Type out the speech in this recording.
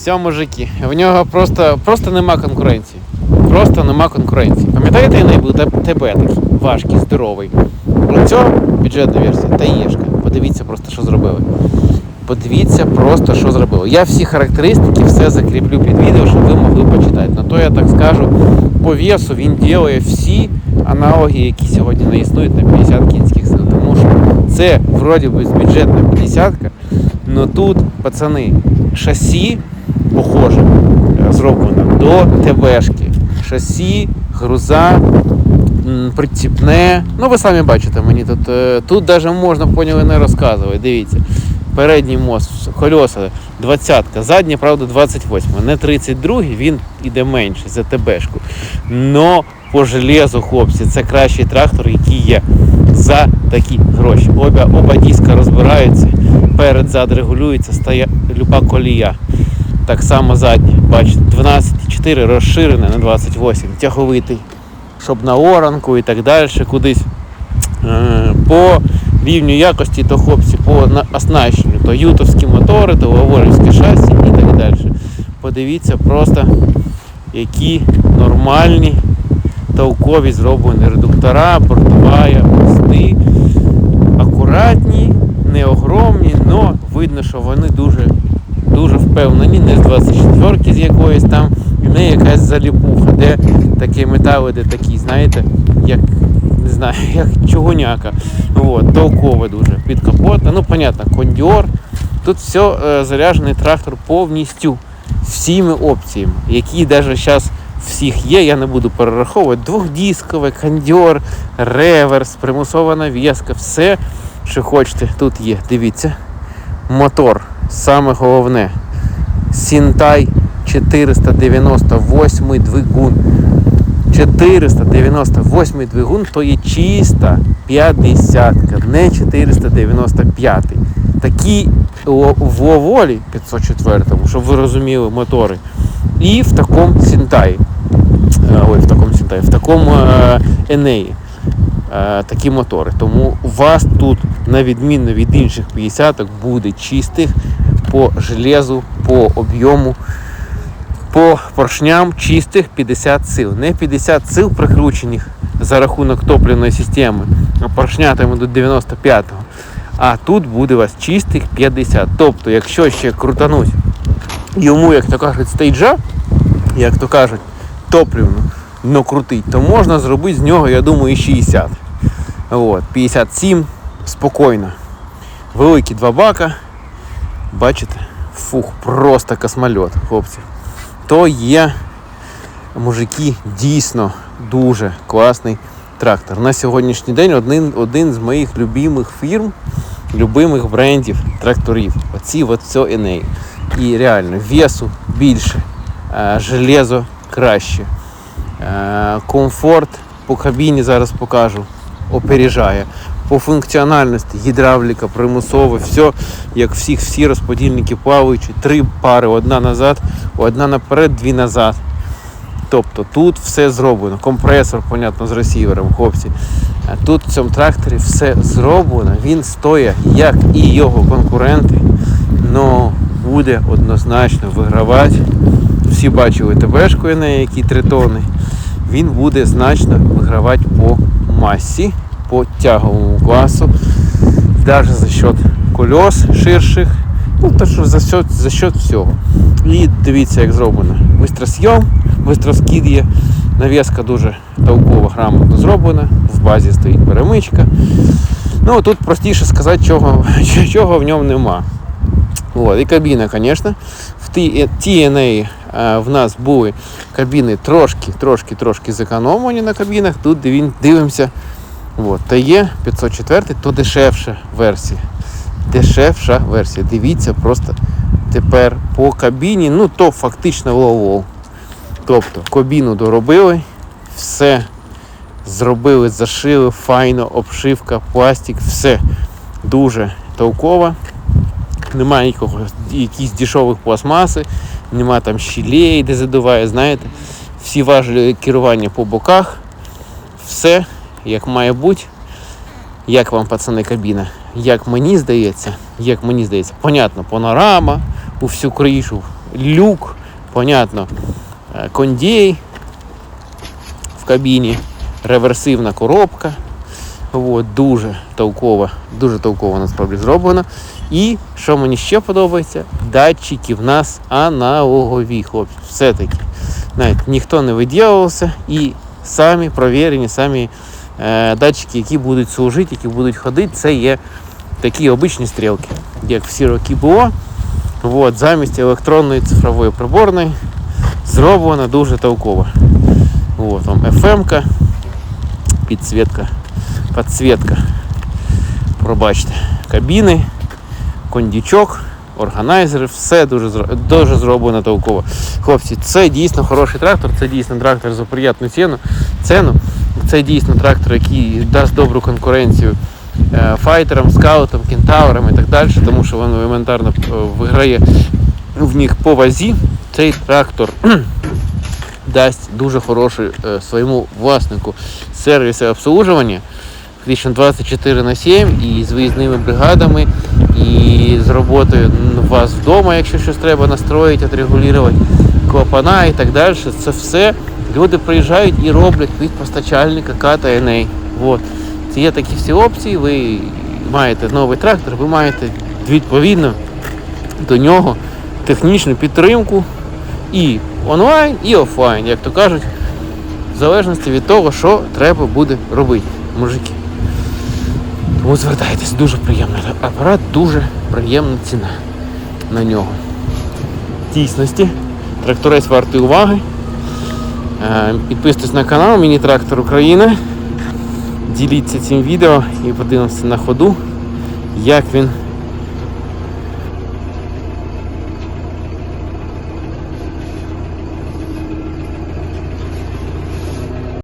Все, мужики, в нього просто, просто нема конкуренції. Просто нема конкуренції. Пам'ятаєте, я був ТБ такий важкий, здоровий. У цього бюджетна версія та єшка. Подивіться просто, що зробили. Подивіться просто, що зробили. Я всі характеристики, все закріплю під відео, щоб ви могли почитати. На то я так скажу, по весу він ділає всі аналоги, які сьогодні не існують на 50 кінських сил. Тому що це вроді би бюджетна 50 але тут, пацани, шасі похоже е, зроблено до ТБшки. Шасі, груза, приціпне. Ну, ви самі бачите, мені тут. е, Тут навіть можна поняли не розказувати. Дивіться. Передній мост, колеса 20-ка, задній, правда, 28. Не 32, він іде менше за ТБшку. Но по железу, хлопці, це кращий трактор, який є за такі гроші. Оба, оба диска розбираються, перед зад регулюється, стає люба колія. Так само задній, бачите, 12,4 розширене на 28, тяговитий, щоб на оранку і так далі кудись. Е, По рівню якості, то хлопці по оснащенню, то ютовські мотори, то говорівське шасі і так далі. Подивіться просто, які нормальні толкові зроблені редуктора, бортова мости. Акуратні, не огромні, але видно, що вони дуже, дуже впевнені, не з 24 з якоїсь там, і в неї якась заліпуха, де такі метали, де такі, знаєте, як не знаю, як чугуняка. От, толкове дуже. Під капотом. Ну, понятно, кондіор. Тут все заряджений трактор повністю всіми опціями, які навіть зараз всіх є, я не буду перераховувати. Двохдісковий, кондіор, реверс, примусова навіска, все, що хочете, тут є. Дивіться. Мотор, саме головне. Сінтай 498 двигун. 498 двигун то є чиста 50, не 495. Такі в Оволі 504, щоб ви розуміли мотори. І в такому Сінтаї. Е, Ой, в такому Сінтаї, в такому е, Енеї. Е, такі мотори. Тому у вас тут, на відміну від інших 50 буде чистих по железу, по об'єму по поршням чистих 50 сил. Не 50 сил прикручених за рахунок топливної системи, а поршня там йдуть 95-го. А тут буде у вас чистих 50. Тобто, якщо ще крутануть йому, як то кажуть, стейджа, як то кажуть, топливну, но крутить, то можна зробити з нього, я думаю, 60. От, 57 спокійно. Великі два бака. Бачите? Фух, просто космольот, хлопці то є, мужики, дійсно дуже класний трактор. На сьогоднішній день один, один з моїх любимих фірм, любимих брендів тракторів. Оці от все Еней. І реально весу більше, е, железо краще, е, комфорт по кабіні зараз покажу, опережає. По функціональності, гідравліка, примусове, все, як всіх всі розподільники плаваючі, три пари, одна назад, одна наперед, дві назад. Тобто тут все зроблено. Компресор, понятно, з ресівером, хлопці. Тут в цьому тракторі все зроблено. Він стоїть, як і його конкуренти, але буде однозначно вигравати. Всі бачили ТБшку, на якій 3 тони. Він буде значно вигравати по масі, по тяговому класу, навіть за счет кольос ширших. Ну, то що за счет, за счет всього. І дивіться, як зроблено. Бистросйом, бистроскід є. Навіска дуже толково, грамотно зроблена. В базі стоїть перемичка. Ну, тут простіше сказати, чого, чого в ньому нема. От, і кабіна, звісно. В TNA в нас були кабіни трошки, трошки, трошки зекономлені на кабінах. Тут дивимося. От, та є 504, то дешевша версія. Дешевша версія. Дивіться просто тепер по кабіні, ну то фактично лоу Тобто кабіну доробили, все зробили, зашили, файно, обшивка, пластик, все дуже толково. Немає нікого, якісь дешевих пластмаси, немає там щілей, де задуває, знаєте. Всі важелі керування по боках, все як має бути. Як вам, пацани, кабіна? Як мені здається, як мені здається, понятно, панорама у всю кришу, люк, понятно, е, кондей в кабіні, реверсивна коробка. От, дуже толково, дуже толково насправді зроблено. І що мені ще подобається, датчики в нас аналогові, хлопці. Все-таки. Навіть ніхто не виділувався і самі провірені, самі е, датчики, які будуть служити, які будуть ходити, це є такі обичні стрілки, як всі роки було. От, замість електронної цифрової приборної зроблено дуже толково. От, там FM-ка, підсвітка, підсвітка. Пробачте, кабіни, кондічок, органайзери, все дуже, дуже зроблено толково. Хлопці, це дійсно хороший трактор, це дійсно трактор за приємну ціну. ціну. Це дійсно трактор, який дасть добру конкуренцію е, файтерам, скаутам, кентаврам і так далі, тому що він елементарно е, виграє в них по вазі. Цей трактор дасть дуже хороший е, своєму власнику сервіс і обслуговування. Фактично 24 на 7 і з виїзними бригадами, і з роботою вас вдома, якщо щось треба настроїти, отрегулювати клапана і так далі. Це все люди приїжджають і роблять від постачальника КАТА НА. От. Це є такі всі опції, ви маєте новий трактор, ви маєте відповідно до нього технічну підтримку і онлайн, і офлайн, як то кажуть, в залежності від того, що треба буде робити, мужики. Тому звертайтесь, дуже приємний апарат, дуже приємна ціна на нього. Дійсності, тракторець вартий уваги. Е, Підписуйтесь на канал Міні-Трактор Україна. Діліться цим відео і подивимося на ходу, як він